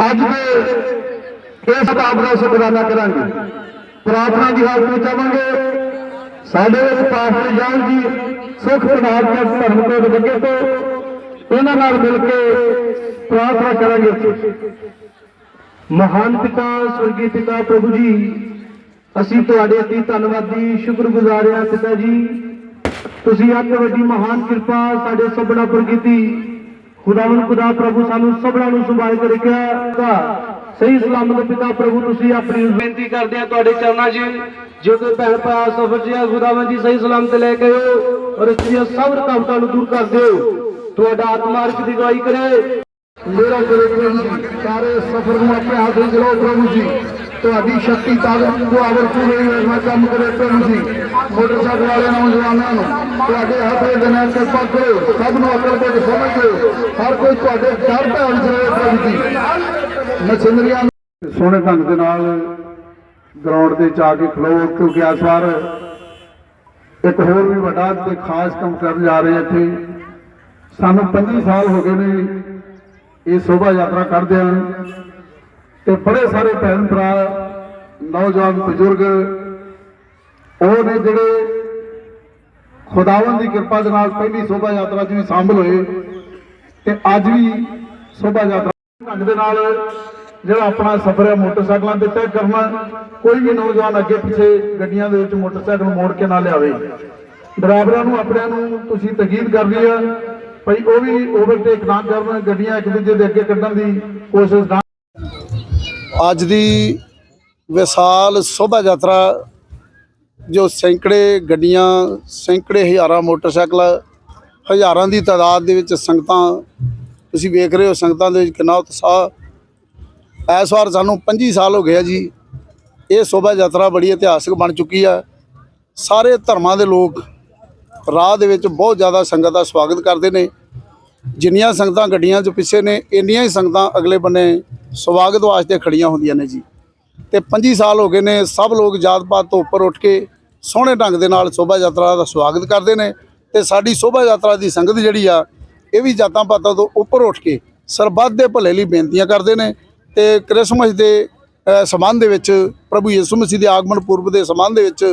ਅੱਜ ਦੇ ਇਸ ਸਤਾਬ ਦਾ ਸ਼ੁਕਰਾਨਾ ਕਰਾਂਗੇ। ਪ੍ਰਾਰਥਨਾ ਦੀ ਹਾਲਤ ਵਿੱਚ ਆਵਾਂਗੇ। ਸਾਡੇ ਵਿੱਚ ਪਾਸਟਰ ਜਾਨ ਜੀ, ਸੁਖ ਪ੍ਰਣਾਮ ਕੇ ਧਰਮ ਕੋਟ ਬੱਗੇ ਤੋਂ। ਇਹਨਾਂ ਨਾਲ ਮਿਲ ਕੇ ਪ੍ਰਾਰਥਨਾ ਕਰਾਂਗੇ ਮਹਾਨ ਪਿਤਾ, ਸਵਰਗੀ ਪਿਤਾ ਪ੍ਰਭੂ ਜੀ, ਅਸੀਂ ਤੁਹਾਡੇ ਅਤੀ ਧੰਨਵਾਦੀ, ਸ਼ੁਕਰਗੁਜ਼ਾਰ ਪਿਤਾ ਜੀ। ਤੁਸੀਂ ਅੱਤ ਵੱਡੀ ਮਹਾਨ ਕਿਰਪਾ ਸਾਡੇ ਸਭਨਾ ਪਰ ਕੀਤੀ। ਖੁਦਾਵੰਦ ਖੁਦਾ ਪ੍ਰਭੂ ਸਾਨੂੰ ਸਭਨਾ ਨੂੰ ਸੰਭਾਲ ਕੇ ਰੱਖਿਆ। ਸਹੀ ਸਲਾਮਤ ਪਿਤਾ ਪ੍ਰਭੂ, ਤੁਸੀਂ ਆਪਣੀ ਬੇਨਤੀ ਕਰਦੇ ਆ ਤੁਹਾਡੇ ਚਰਨਾਂ 'ਚ, ਜੋ ਕੋਈ ਭੈਣ ਭਰਾ ਸਫਰ 'ਚ ਆ, ਖੁਦਾਵੰਦ ਜੀ ਸਹੀ ਸਲਾਮਤ ਲੈ ਕੇ ਆਓ ਔਰ ਇਸ ਦੀਆਂ ਸਭ ਰੁਕਾਵਟਾਂ ਨੂੰ ਦੂਰ ਕਰ ਦਿਓ। ਤੁਹਾਡਾ ਆਤਮਾਰਕ ਦੀ ਗਵਾਹੀ ਕਰੇ। ਮੇਰਾ ਗੁਰੂ ਜੀ, ਸਾਰੇ ਸਫਰ ਨੂੰ ਆਪਣੇ ਹੱਥ ਵਿੱਚ ਲਓ ਪ੍ਰਭੂ ਜੀ। ਤੁਹਾਡੀ ਸ਼ਕਤੀ ਤਾਕਤ ਨੂੰ ਪੂਰੇ ਰਹਿਣਾ ਕੰਮ ਕਰੇ ਪ੍ਰਭੂ ਜੀ ਮੋਟਰਸਾਈਕਲ ਵਾਲੇ ਨੌਜਵਾਨਾਂ ਨੂੰ। ਤੁਹਾਡੇ ਹੱਥ ਵਿੱਚ ਕਿਰਪਾ ਕਰੋ, ਸਭ ਨੂੰ ਅਕਲ ਤੇ ਸਮਝ ਦਿਓ ਹਰ ਕੋਈ ਤੁਹਾਡੇ ਡਰ ਭੈਣ ਚ ਪ੍ਰਭੂ ਜੀ ਮਸ਼ੀਨਰੀਆਂ ਸੋਹਣੇ ਢੰਗ ਦੇ ਨਾਲ ਗਰਾਊਂਡ ਤੇ ਜਾ ਕੇ ਖਲੋ ਕਿਉਂਕਿ ਇਸ ਵਾਰ ਇੱਕ ਹੋਰ ਵੀ ਵੱਡਾ ਤੇ ਖਾਸ ਕੰਮ ਕਰਨ ਜਾ ਰਹੇ ਇੱਥੇ। ਸਾਨੂੰ 25 ਸਾਲ ਹੋ ਗਏ ਨੇ ਇਹ ਸ਼ੋਭਾ ਯਾਤਰਾ ਕਰਦੇ ਹਨ ਤੇ ਬੜੇ ਸਾਰੇ ਭੈਣ ਭਰਾ, ਨੌਜਵਾਨ ਬਜ਼ੁਰਗ, ਉਹ ਨੇ ਜਿਹੜੇ ਖੁਦਾਵੰਦ ਦੀ ਕਿਰਪਾ ਦੇ ਨਾਲ ਪਹਿਲੀ ਸ਼ੋਭਾ ਯਾਤਰਾ 'ਚ ਵੀ ਸ਼ਾਮਲ ਹੋਏ, ਤੇ ਅੱਜ ਵੀ ਸ਼ੋਭਾ ਯਾਤਰਾ ਢੰਗ ਦੇ ਨਾਲ ਜਿਹੜਾ ਆਪਣਾ ਸਫ਼ਰ ਹੈ, ਮੋਟਰਸਾਈਕਲਾਂ ਤੇ ਤੈਅ ਕਰਨਾ, ਕੋਈ ਵੀ ਨੌਜਵਾਨ ਅੱਗੇ ਪਿੱਛੇ ਗੱਡੀਆਂ ਦੇ ਵਿੱਚ ਮੋਟਰਸਾਈਕਲ ਮੋੜ ਕੇ ਨਾ ਲਿਆਵੇ। ਡਰਾਈਵਰਾਂ ਨੂੰ, ਆਪਣਿਆਂ ਨੂੰ ਤੁਸੀਂ ਤਕੀਦ ਕਰਨੀ ਆ, ਭਈ ਉਹ ਵੀ ਓਵਰਟੇਕ ਨਾ ਕਰਨ, ਗੱਡੀਆਂ ਇੱਕ ਦੂਜੇ ਦੇ ਅੱਗੇ ਕੱਢਣ ਦੀ ਕੋਸ਼ਿਸ਼ ਨਾ ਅੱਜ ਦੀ ਵਿਸ਼ਾਲ ਸ਼ੋਭਾ ਯਾਤਰਾ, ਜੋ ਸੈਂਕੜੇ ਗੱਡੀਆਂ, ਸੈਂਕੜੇ ਹਜ਼ਾਰਾਂ ਮੋਟਰਸਾਈਕਲ, ਹਜ਼ਾਰਾਂ ਦੀ ਤਾਦਾਦ ਦੇ ਵਿੱਚ ਸੰਗਤਾਂ, ਤੁਸੀਂ ਵੇਖ ਰਹੇ ਹੋ ਸੰਗਤਾਂ ਦੇ ਵਿੱਚ ਕਿੰਨਾ ਉਤਸ਼ਾਹ। ਇਸ ਵਾਰ ਸਾਨੂੰ 25 ਸਾਲ ਹੋ ਗਿਆ ਜੀ। ਇਹ ਸ਼ੋਭਾ ਯਾਤਰਾ ਬੜੀ ਇਤਿਹਾਸਕ ਬਣ ਚੁੱਕੀ ਆ। ਸਾਰੇ ਧਰਮਾਂ ਦੇ ਲੋਕ ਰਾਹ ਦੇ ਵਿੱਚ ਬਹੁਤ ਜ਼ਿਆਦਾ ਸੰਗਤ ਦਾ ਸਵਾਗਤ ਕਰਦੇ ਨੇ। ਜਿੰਨੀਆਂ ਸੰਗਤਾਂ ਗੱਡੀਆਂ 'ਚ ਪਿੱਛੇ ਨੇ, ਇੰਨੀਆਂ ਹੀ ਸੰਗਤਾਂ ਅਗਲੇ ਬੰਨੇ ਸਵਾਗਤ ਵਾਸਤੇ ਖੜੀਆਂ ਹੁੰਦੀਆਂ ਨੇ ਜੀ। ਤੇ 25 ਸਾਲ ਹੋ ਗਏ ਨੇ ਸਭ ਲੋਕ ਜਾਤ ਪਾਤ ਤੋਂ ਉੱਪਰ ਉੱਠ ਕੇ ਸੋਹਣੇ ਢੰਗ ਦੇ ਨਾਲ ਸ਼ੋਭਾ ਯਾਤਰਾ ਦਾ ਸਵਾਗਤ ਕਰਦੇ ਨੇ ਤੇ ਸਾਡੀ ਸ਼ੋਭਾ ਯਾਤਰਾ ਦੀ ਸੰਗਤ ਜਿਹੜੀ ਆ ਇਹ ਵੀ ਜਾਤਾਂ ਪਾਤਾਂ ਤੋਂ ਉੱਪਰ ਉੱਠ ਕੇ ਸਰਬੱਤ ਦੇ ਭਲੇ ਲਈ ਬੇਨਤੀਆਂ ਕਰਦੇ ਨੇ ਤੇ ਕ੍ਰਿਸਮਸ ਦੇ ਅ, ਸੰਬੰਧ ਦੇ ਵਿੱਚ ਪ੍ਰਭੂ ਯਿਸੂ ਮਸੀਹ ਦੇ ਆਗਮਨ ਪੁਰਬ ਦੇ ਸੰਬੰਧ ਦੇ ਵਿੱਚ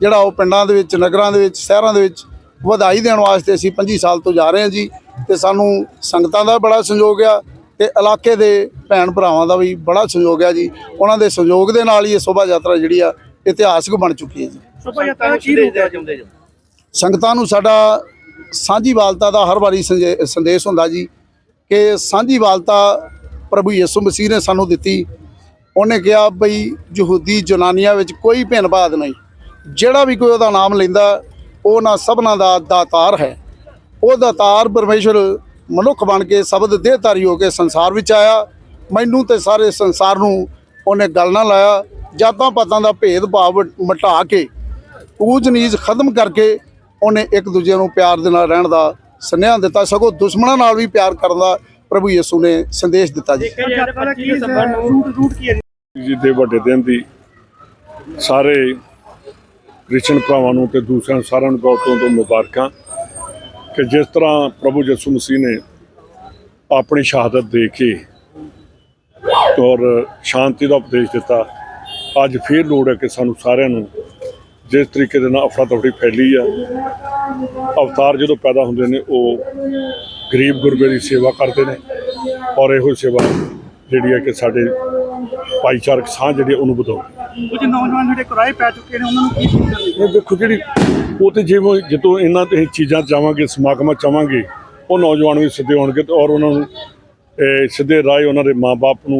ਜਿਹੜਾ ਉਹ ਪਿੰਡਾਂ ਦੇ ਵਿੱਚ ਨਗਰਾਂ ਦੇ ਵਿੱਚ ਸ਼ਹਿਰਾਂ ਦੇ ਵਿੱਚ ਵਧਾਈ ਦੇਣ ਵਾਸਤੇ ਅਸੀਂ 25 ਸਾਲ ਤੋਂ ਜਾ ਰਹੇ ਹਾਂ ਜੀ। ਤੇ ਸਾਨੂੰ ਸੰਗਤਾਂ ਦਾ ਬੜਾ ਸੰਯੋਗ ਆ ਤੇ ਇਲਾਕੇ ਦੇ ਭੈਣ ਭਰਾਵਾਂ ਦਾ ਵੀ ਬੜਾ ਸੰਯੋਗ ਆ ਜੀ। ਉਹਨਾਂ ਦੇ ਸੰਯੋਗ ਦੇ ਨਾਲ ਹੀ ਇਹ ਸ਼ੋਭਾ ਯਾਤਰਾ ਜਿਹੜੀ ਆ ਇਤਿਹਾਸਕ ਬਣ ਚੁੱਕੀ ਹੈ ਜੀ। ਸੁਪਾ ਯਾਤਰਾ ਦਾ ਕੀ ਰੂਪ ਹੈ ਚਾਹੁੰਦੇ ਜੋ ਸੰਗਤਾਂ ਨੂੰ ਸਾਡਾ ਸਾਂਝੀਵਾਲਤਾ ਦਾ ਹਰ ਵਾਰੀ ਸੰਜੇ- ਸੰਦੇਸ਼ ਹੁੰਦਾ ਜੀ ਕਿ ਸਾਂਝੀਵਾਲਤਾ ਪ੍ਰਭੂ ਯਿਸੂ ਮਸੀਹ ਨੇ ਸਾਨੂੰ ਦਿੱਤੀ। ਉਹਨੇ ਕਿਹਾ ਬਈ ਯਹੂਦੀ ਜਨਾਨੀਆਂ ਵਿੱਚ ਕੋਈ ਭਿੰਨਭਾਦ ਨਹੀਂ। ਜਿਹੜਾ ਵੀ ਕੋਈ ਉਹਦਾ ਨਾਮ ਲੈਂਦਾ ਉਹ ਨਾ ਸਭਨਾਂ ਦਾ ਦਾਤਾਰ ਹੈ। ਉਹ ਦਾਤਾਰ ਪਰਮੇਸ਼ਰ ਮਨੁੱਖ ਬਣ ਕੇ ਸ਼ਬਦ ਦੇਹਧਾਰੀ ਹੋ ਕੇ ਸੰਸਾਰ ਵਿੱਚ ਆਇਆ। ਮੈਨੂੰ ਤੇ ਸਾਰੇ ਸੰਸਾਰ ਨੂੰ ਉਹਨੇ ਗੱਲ ਨਾ ਲਾਇਆ। ਜਾਤਾਂ ਪਾਤਾਂ ਦਾ ਭੇਦ ਭਾਵ ਮਟਾ ਕੇ ਊਚ ਨੀਚ ਖਤਮ ਕਰਕੇ ਉਹਨੇ ਇੱਕ ਦੂਜੇ ਨੂੰ ਪਿਆਰ ਦੇ ਨਾਲ ਰਹਿਣ ਦਾ ਸੁਨੇਹਾ ਦਿੱਤਾ। ਸਗੋਂ ਦੁਸ਼ਮਣਾਂ ਨਾਲ ਵੀ ਪਿਆਰ ਕਰਨ ਦਾ ਪ੍ਰਭੂ ਯਿਸੂ ਨੇ ਸੰਦੇਸ਼ ਦਿੱਤਾ ਜੀ। ਦਾ ਵੱਡੇ ਦਿਨ ਦੀ ਸਾਰੇ ਕ੍ਰਿਸਚਨ ਭਰਾਵਾਂ ਨੂੰ ਤੇ ਦੂਸਰਿਆਂ ਨੂੰ ਸਾਰਿਆਂ ਨੂੰ ਬਹੁਤ ਤੋਂ ਤੋਂ ਮੁਬਾਰਕਾਂ। ਕਿ ਜਿਸ ਤਰ੍ਹਾਂ ਪ੍ਰਭੂ ਯਿਸੂ ਮਸੀਹ ਨੇ ਆਪਣੀ ਸ਼ਹਾਦਤ ਦੇ ਕੇ ਔਰ ਸ਼ਾਂਤੀ ਦਾ ਉਪਦੇਸ਼ ਦਿੱਤਾ, ਅੱਜ ਫੇਰ ਲੋੜ ਹੈ ਕਿ ਸਾਨੂੰ ਸਾਰਿਆਂ ਨੂੰ ਜਿਸ ਤਰੀਕੇ ਦੇ ਨਾਲ ਅਫਰਾ ਤਫੜੀ ਫੈਲੀ ਆ, ਅਵਤਾਰ ਜਦੋਂ ਪੈਦਾ ਹੁੰਦੇ ਨੇ, ਉਹ ਗਰੀਬ ਗੁਰਬੇ ਦੀ ਸੇਵਾ ਕਰਦੇ ਨੇ ਔਰ ਇਹੋ ਸੇਵਾ ਜਿਹੜੀ ਹੈ ਕਿ ਸਾਡੇ ਭਾਈਚਾਰਕ ਸਾਂਝ ਜਿਹੜੀ ਹੈ ਉਹਨੂੰ ਵਧਾਉਂਦੀ ਕੁਝ ਨੌਜਵਾਨ ਜਿਹੜੇ ਕਿਰਾਏ ਪੈ ਚੁੱਕੇ ਨੇ, ਉਹਨਾਂ ਨੂੰ ਕੀ ਇਹ ਦੇਖੋ ਜਿਹੜੀ ਉਹ ਤੇ ਜਿਵੇਂ ਜਦੋਂ ਇਹਨਾਂ ਤੇ ਚੀਜ਼ਾਂ ਚਾਵਾਂਗੇ ਸਮਾਗਮਾਂ ਚਾਵਾਂਗੇ ਉਹ ਨੌਜਵਾਨ ਵੀ ਸਿੱਧੇ ਹੋਣਗੇ ਤੇ ਔਰ ਉਹਨਾਂ ਨੂੰ, ਇਹ ਸਿੱਧੇ ਰਾਹ ਉਹਨਾਂ ਦੇ ਮਾਪੇ ਨੂੰ